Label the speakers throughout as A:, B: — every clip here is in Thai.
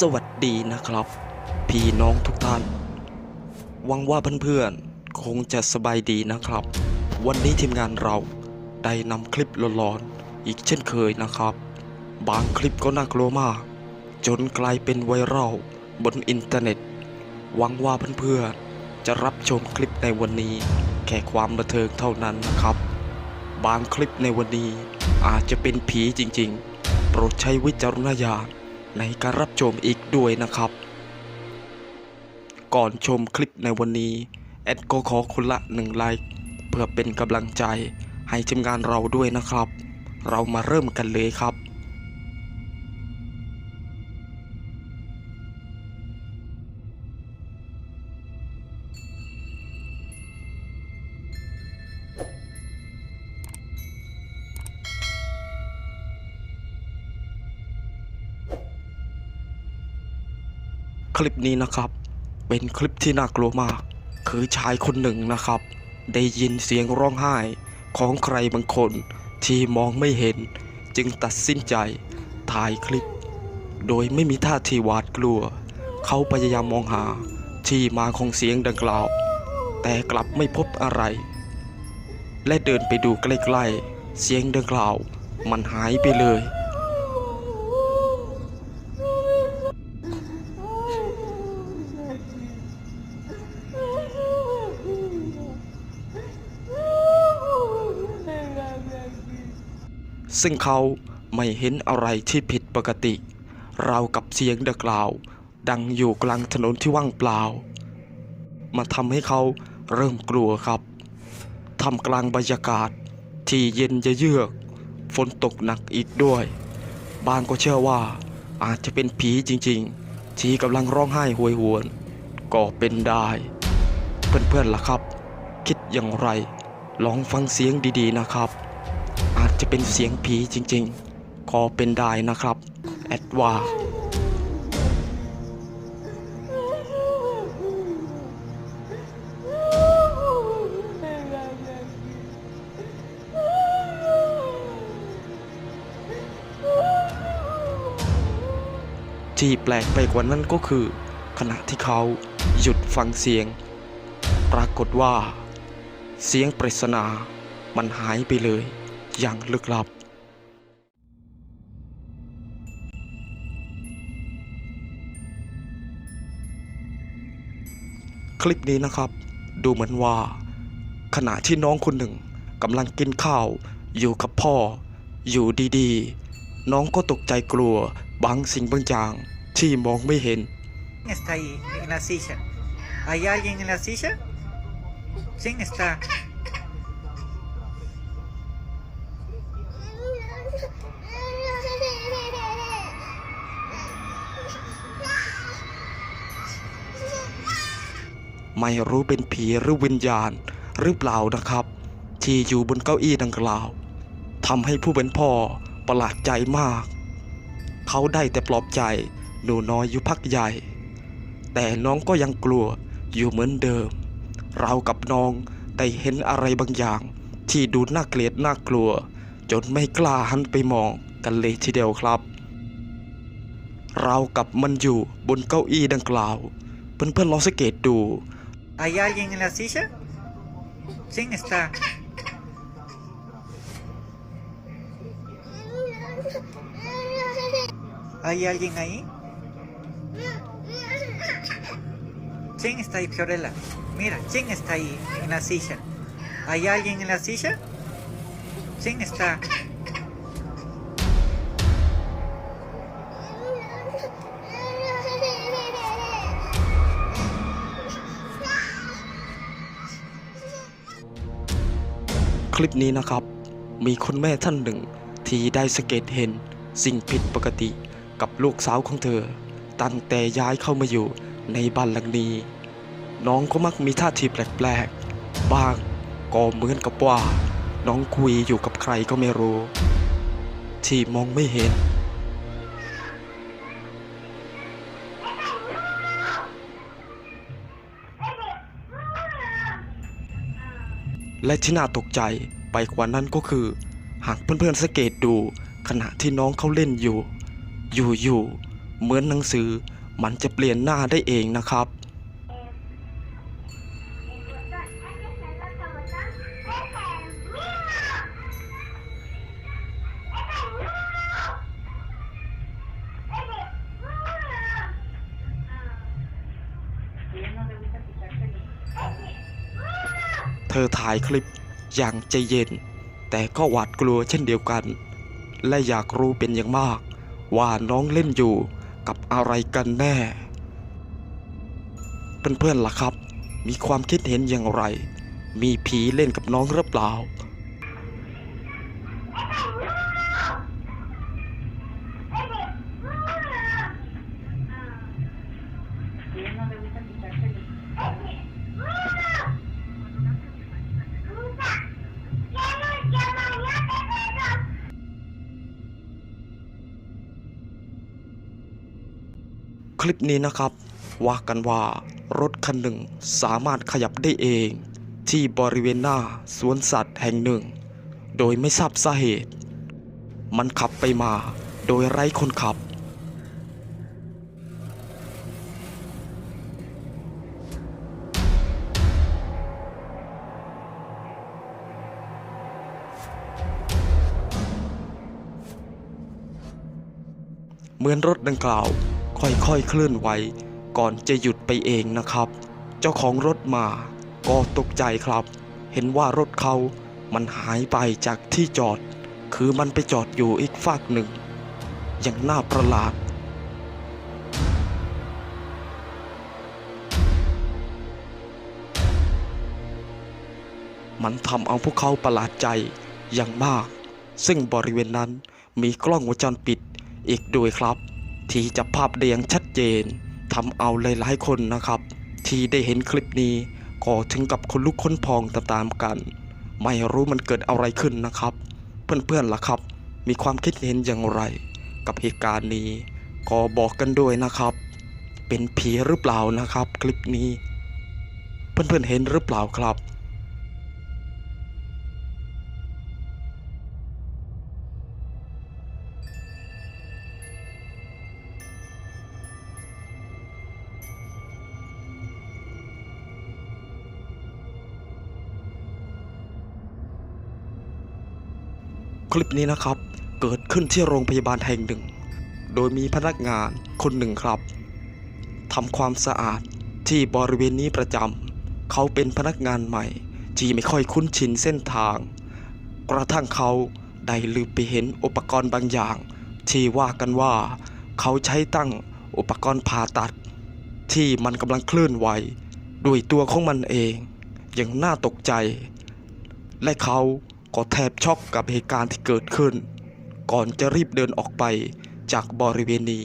A: สวัสดีนะครับ พี่น้องทุกท่านหวังว่าเพื่อนๆคงจะสบายดีนะครับ วันนี้ทีมงานเราได้นำคลิปหลอนๆอีกเช่นเคยนะครับ บางคลิปก็น่ากลัวมาก จนกลายเป็นไวรัลบนอินเทอร์เน็ตหวังว่าเพื่อนๆจะรับชมคลิปในวันนี้ แค่ความบันเทิงเท่านั้นนะครับ บางคลิปในวันนี้อาจจะเป็นผีจริงๆ โปรดใช้วิจารณญาณ ในการรับชมอีกด้วยนะครับ ก่อนชมคลิปในวันนี้ แอดก็ขอคนละหนึ่งไลค์เพื่อเป็นกำลังใจให้ทีมงานเราด้วยนะครับ เรามาเริ่มกันเลยครับ คลิปนี้นะครับ เป็นคลิปที่น่ากลัวมาก คือชายคนหนึ่งนะครับ ได้ยินเสียงร้องไห้ของใครบางคนที่มองไม่เห็น จึงตัดสินใจถ่ายคลิป โดยไม่มีท่าทีหวาดกลัว เขาพยายามมองหาที่มาของเสียงดังกล่าว แต่กลับไม่พบอะไร และเดินไปดูใกล้ๆ เสียงดังกล่าว มันหายไปเลย ซึ่งเขาไม่เห็นอะไรที่ผิดปกติราวกับเสียงดังกล่าว ดังอยู่กลางถนนที่ว่างเปล่า มาทำให้เขาเริ่มกลัวครับทำกลางบรรยากาศที่เย็นจะเยือก ฝนตกหนักอีกด้วย บางก็เชื่อว่าอาจจะเป็นผีจริงๆ ที่กำลังร้องไห้หวยหวน ก็เป็นได้ เพื่อนๆล่ะครับ คิดอย่างไร ลองฟังเสียงดีๆนะครับ อาจจะเป็นเสียงผีจริงๆขอเป็นได้นะครับ แอดว่า ที่แปลกไปกว่านั้นก็คือ ขณะที่เขาหยุดฟังเสียง ปรากฏว่า เสียงปริศนามันหายไปเลย อย่างลึกลับ คลิปนี้นะครับ ดูเหมือนว่า ขณะที่น้องคนหนึ่งกำลังกินข้าว อยู่กับพ่อ อยู่ดีๆ น้องก็ตกใจกลัวบางสิ่งบางอย่างที่มองไม่เห็น
B: está ahí en la silla? ¿Hay alguien en la silla? ¿Quién está?
A: ไม่รู้เป็นผีหรือวิญญาณหรือเปล่านะครับ ที่อยู่บนเก้าอี้ดังกล่าวทำให้ผู้เป็นพ่อประหลาดใจมาก เขาได้แต่ปลอบใจหนูน้อยอยู่พักใหญ่ แต่น้องก็ยังกลัวอยู่เหมือนเดิม เรากับน้องได้เห็นอะไรบางอย่าง ที่ดูน่าเกลียดน่ากลัว จนไม่กล้าหันไปมองกันเลยทีเดียวครับ เรากับมันอยู่บนเก้าอี้ดังกล่าว เพื่อนๆลองสังเกตดู
B: ¿Hay alguien en la silla? ¿Quién está? ¿Hay alguien ahí? ¿Quién está ahí, Fiorella? Mira, ¿quién está ahí en la silla? ¿Hay alguien en la silla? ¿Quién está?
A: คลิปนี้นะครับ มีคุณแม่ท่านหนึ่ง ที่ได้สังเกตเห็นสิ่งผิดปกติกับลูกสาวของเธอ ตั้งแต่ย้ายเข้ามาอยู่ในบ้านหลังนี้ น้องก็มักมีท่าทีแปลกๆบ้างก็เหมือนกับว่า น้องคุยอยู่กับใครก็ไม่รู้ ที่มองไม่เห็น และที่น่าตกใจไปกว่านั้นก็คือ หากเพื่อนๆสังเกตดูขณะที่น้องเขาเล่นอยู่ อยู่ๆเหมือนหนังสือมันจะเปลี่ยนหน้าได้เองนะครับ เธอถ่ายคลิปอย่างใจเย็น แต่ก็หวาดกลัวเช่นเดียวกัน และอยากรู้เป็นอย่างมาก ว่าน้องเล่นอยู่กับอะไรกันแน่ เพื่อนๆล่ะครับ มีความคิดเห็นอย่างไร มีผีเล่นกับน้องหรือเปล่า ลิปนี้นะครับว่ากันว่ารถคันหนึ่งสามารถขยับได้เอง ที่บริเวณหน้าสวนสัตว์แห่งหนึ่ง โดยไม่ทราบสาเหตุ มันขับไปมาโดยไร้คนขับ เหมือนรถดังกล่าว ค่อยๆเคลื่อนไหวก่อนจะหยุดไปเองนะครับ เจ้าของรถมา ก็ตกใจครับ เห็นว่ารถเขามันหายไปจากที่จอด คือมันไปจอดอยู่อีกฝากหนึ่ง อย่างน่าประหลาด มันทำเอาพวกเขาประหลาดใจอย่างมาก ซึ่งบริเวณนั้นมีกล้องวงจรปิดอีกด้วยครับ ที่จับภาพได้อย่างชัดเจนทำเอาหลายๆคนนะครับ ที่ได้เห็นคลิปนี้ก็ถึงกับคนลุกคนพองตามๆกัน ไม่รู้มันเกิดอะไรขึ้นนะครับ เพื่อนๆล่ะครับ มีความคิดเห็นอย่างไร กับเหตุการณ์นี้ก็บอกกันด้วยนะครับ เป็นผีหรือเปล่านะครับ คลิปนี้ เพื่อนๆเห็นหรือเปล่าครับ คลิปนี้นะครับ เกิดขึ้นที่โรงพยาบาลแห่งหนึ่ง โดยมีพนักงานคนหนึ่งครับทำความสะอาดที่บริเวณนี้ประจำเขาเป็นพนักงานใหม่ ที่ไม่ค่อยคุ้นชินเส้นทาง กระทั่งเขาได้ลืมไปเห็นอุปกรณ์บางอย่าง ที่ว่ากันว่า เขาใช้ตั้งอุปกรณ์ผ่าตัด ที่มันกำลังเคลื่อนไหวด้วยตัวของมันเอง อย่างน่าตกใจ และเขา ก็แทบช็อกกับเหตุการณ์ที่เกิดขึ้น ก่อนจะรีบเดินออกไปจากบริเวณนี้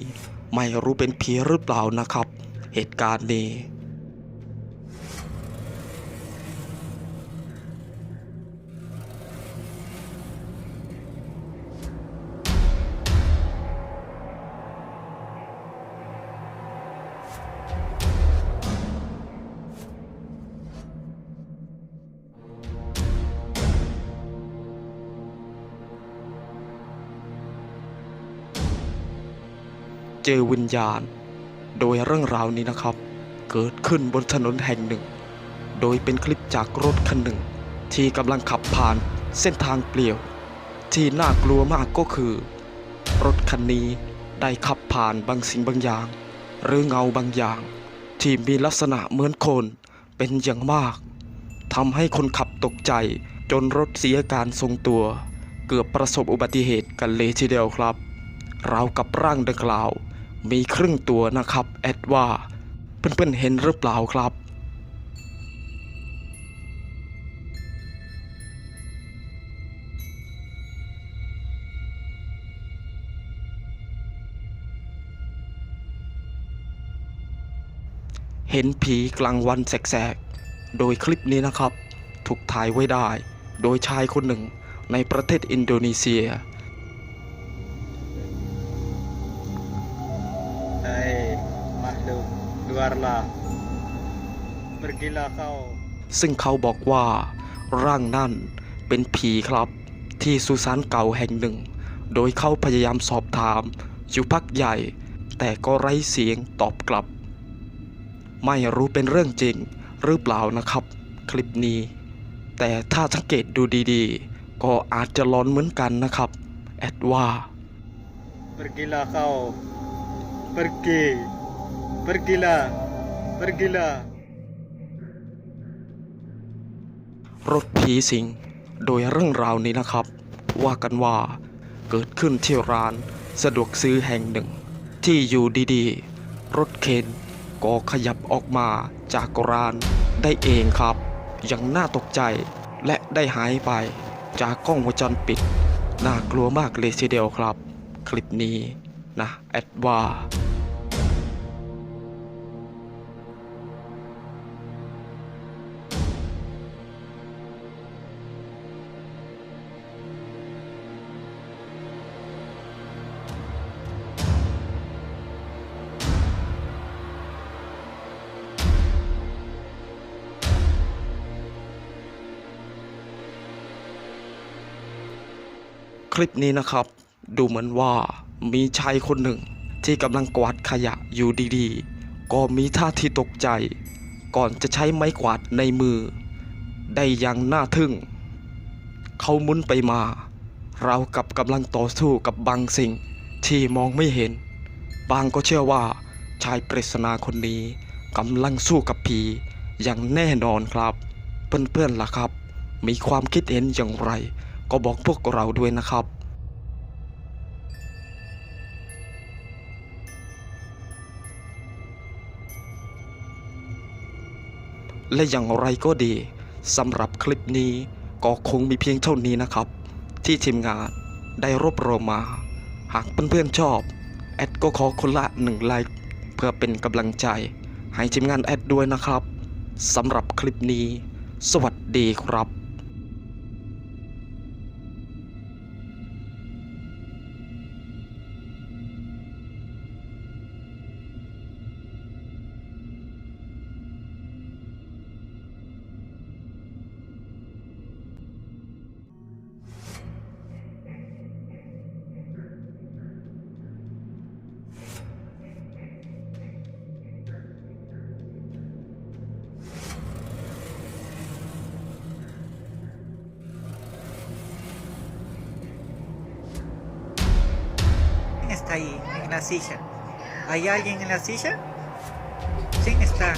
A: ไม่รู้เป็นผีหรือเปล่านะครับ เหตุการณ์นี้ เจอวิญญาณ โดยเรื่องราวนี้นะครับ เกิดขึ้นบนถนนแห่งหนึ่ง โดยเป็นคลิปจากรถคันหนึ่ง ที่กำลังขับผ่านเส้นทางเปลี่ยว ที่น่ากลัวมากก็คือ รถคันนี้ได้ขับผ่านบางสิ่งบางอย่าง หรือเงาบางอย่าง ที่มีลักษณะเหมือนคนเป็นอย่างมากทำให้คนขับตกใจจนรถเสียการทรงตัว เกือบประสบอุบัติเหตุกันเลยทีเดียวครับราวกับร่างดังกล่าว มีครึ่งตัวนะครับแอดว่าเพื่อนๆเห็นหรือเปล่าครับเห็นผีกลางวันแสกๆ โดยคลิปนี้นะครับ ถูกถ่ายไว้ได้ โดยชายคนหนึ่งในประเทศอินโดนีเซีย ซึ่งเขาบอกว่าร่างนั่นเป็นผีครับที่สุสานเก่าแห่งหนึ่ง โดยเขาพยายามสอบถามอยู่พักใหญ่ แต่ก็ไร้เสียงตอบกลับ ไม่รู้เป็นเรื่องจริงหรือเปล่านะครับ คลิปนี้ แต่ถ้าสังเกตดูดีๆ ก็อาจจะร้อนเหมือนกันนะครับ แอดว่า
C: Pergilah kau. Pergi. Pergilah. Pergilah.
A: รถผีสิง โดยเรื่องราวนี้นะครับ ว่ากันว่าเกิดขึ้นที่ร้านสะดวกซื้อแห่งหนึ่ง ที่อยู่ดีๆ รถเข็นก็ขยับออกมาจากร้านได้เองครับอย่างน่าตกใจและได้หายไปจากกล้องวงจรปิด น่ากลัวมากเลยทีเดียวครับ คลิปนี้นะแอดว่า คลิปนี้นะครับ ดูเหมือนว่ามีชายคนหนึ่ง ที่กำลังกวาดขยะอยู่ดีๆ ก็มีท่าทีตกใจ ก่อนจะใช้ไม้กวาดในมือ ได้อย่างน่าทึ่ง เขาหมุนไปมา เรากับกำลังต่อสู้กับบางสิ่งที่มองไม่เห็น บางก็เชื่อว่า ชายปริศนาคนนี้กำลังสู้กับผีอย่างแน่นอนครับ เพื่อนๆล่ะครับ มีความคิดเห็นอย่างไร ก็บอกพวกเราด้วยนะครับและอย่างไรก็ดีสำหรับคลิปนี้ก็คงมีเพียงเท่านี้นะครับ ที่ทีมงานได้รวบรวมมา หากเพื่อนๆชอบ แอดก็ขอคนละหนึ่งไลค์เพื่อเป็นกำลังใจ ให้ทีมงานแอดด้วยนะครับสำหรับคลิปนี้ สวัสดีครับ
B: ahí en la silla? ¿Hay alguien en la silla? ¿Quién está?